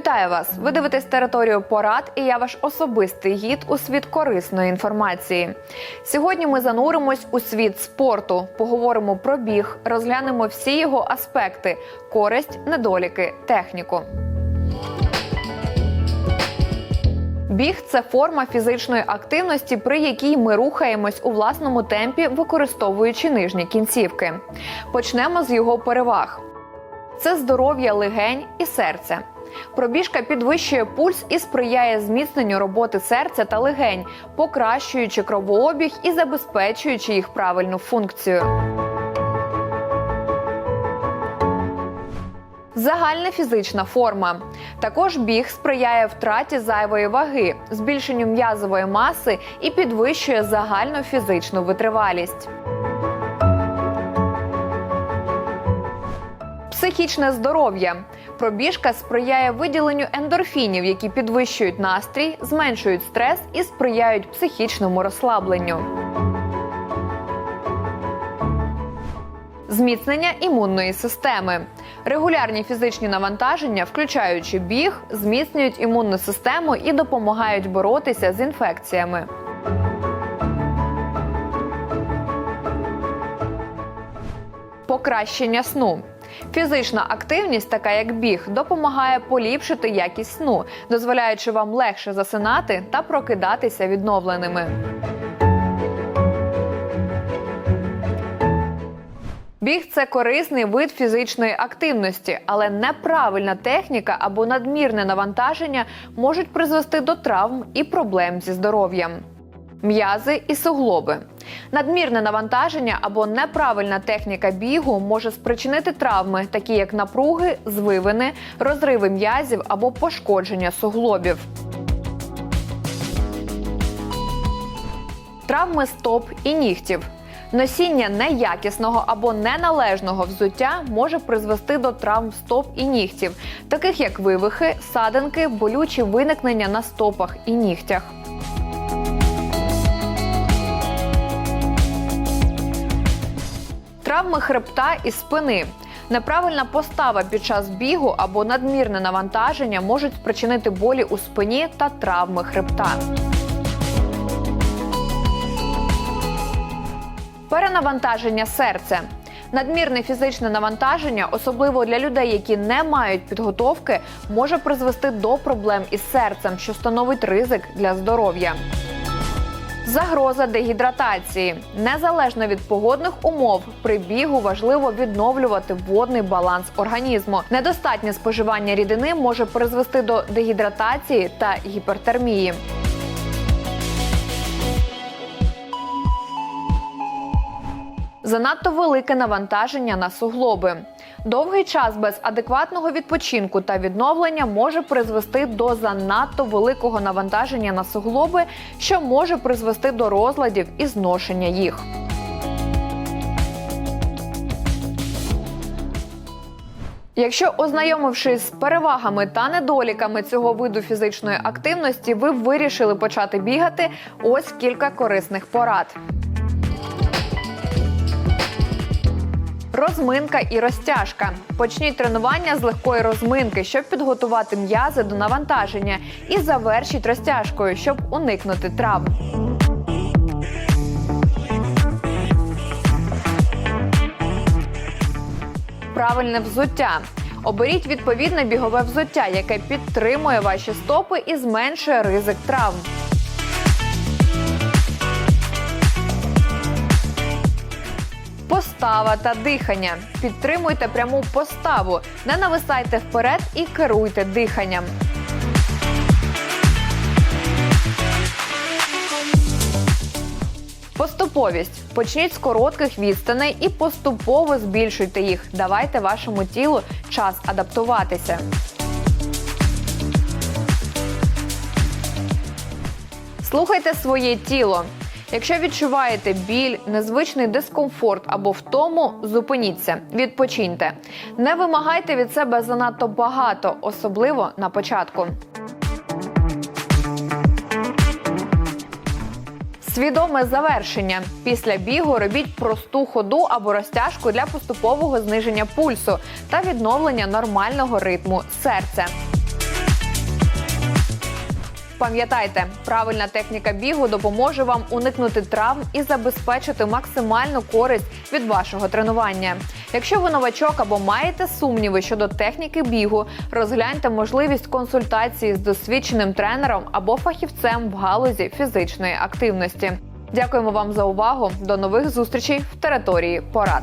Вітаю вас! Ви дивитесь територію порад, і я ваш особистий гід у світ корисної інформації. Сьогодні ми зануримось у світ спорту, поговоримо про біг, розглянемо всі його аспекти: користь, недоліки, техніку. Біг це форма фізичної активності, при якій ми рухаємось у власному темпі, використовуючи нижні кінцівки. Почнемо з його переваг. Це здоров'я легень і серця. Пробіжка підвищує пульс і сприяє зміцненню роботи серця та легень, покращуючи кровообіг і забезпечуючи їх правильну функцію. Загальна фізична форма. Також біг сприяє втраті зайвої ваги, збільшенню м'язової маси і підвищує загальну фізичну витривалість. Психічне здоров'я. Пробіжка сприяє виділенню ендорфінів, які підвищують настрій, зменшують стрес і сприяють психічному розслабленню. Зміцнення імунної системи. Регулярні фізичні навантаження, включаючи біг, зміцнюють імунну систему і допомагають боротися з інфекціями. Покращення сну. Фізична активність, така як біг, допомагає поліпшити якість сну, дозволяючи вам легше засинати та прокидатися відновленими. Біг це корисний вид фізичної активності, але неправильна техніка або надмірне навантаження можуть призвести до травм і проблем зі здоров'ям. М'язи і суглоби. Надмірне навантаження або неправильна техніка бігу може спричинити травми, такі як напруги, звивини, розриви м'язів або пошкодження суглобів. Травми стоп і нігтів. Носіння неякісного або неналежного взуття може призвести до травм стоп і нігтів, таких як вивихи, садинки, болючі виникнення на стопах і нігтях. Травми хребта і спини. Неправильна постава під час бігу або надмірне навантаження можуть спричинити болі у спині та травми хребта. Перенавантаження серця. Надмірне фізичне навантаження, особливо для людей, які не мають підготовки, може призвести до проблем із серцем, що становить ризик для здоров'я. Загроза дегідратації. Незалежно від погодних умов, при бігу важливо відновлювати водний баланс організму. Недостатнє споживання рідини може призвести до дегідратації та гіпертермії. Занадто велике навантаження на суглоби. Довгий час без адекватного відпочинку та відновлення може призвести до занадто великого навантаження на суглоби, що може призвести до розладів і зношення їх. Якщо ознайомившись з перевагами та недоліками цього виду фізичної активності, ви вирішили почати бігати, ось кілька корисних порад. Розминка і розтяжка. Почніть тренування з легкої розминки, щоб підготувати м'язи до навантаження, і завершіть розтяжкою, щоб уникнути травм. Правильне взуття. Оберіть відповідне бігове взуття, яке підтримує ваші стопи і зменшує ризик травм. Постава та дихання. Підтримуйте пряму поставу, не нависайте вперед і керуйте диханням. Поступовість. Почніть з коротких відстаней і поступово збільшуйте їх. Давайте вашому тілу час адаптуватися. Слухайте своє тіло. Якщо відчуваєте біль, незвичний дискомфорт або втому, зупиніться, відпочиньте. Не вимагайте від себе занадто багато, особливо на початку. Свідоме завершення. Після бігу робіть просту ходу або розтяжку для поступового зниження пульсу та відновлення нормального ритму серця. Пам'ятайте, правильна техніка бігу допоможе вам уникнути травм і забезпечити максимальну користь від вашого тренування. Якщо ви новачок або маєте сумніви щодо техніки бігу, розгляньте можливість консультації з досвідченим тренером або фахівцем в галузі фізичної активності. Дякуємо вам за увагу. До нових зустрічей в території порад.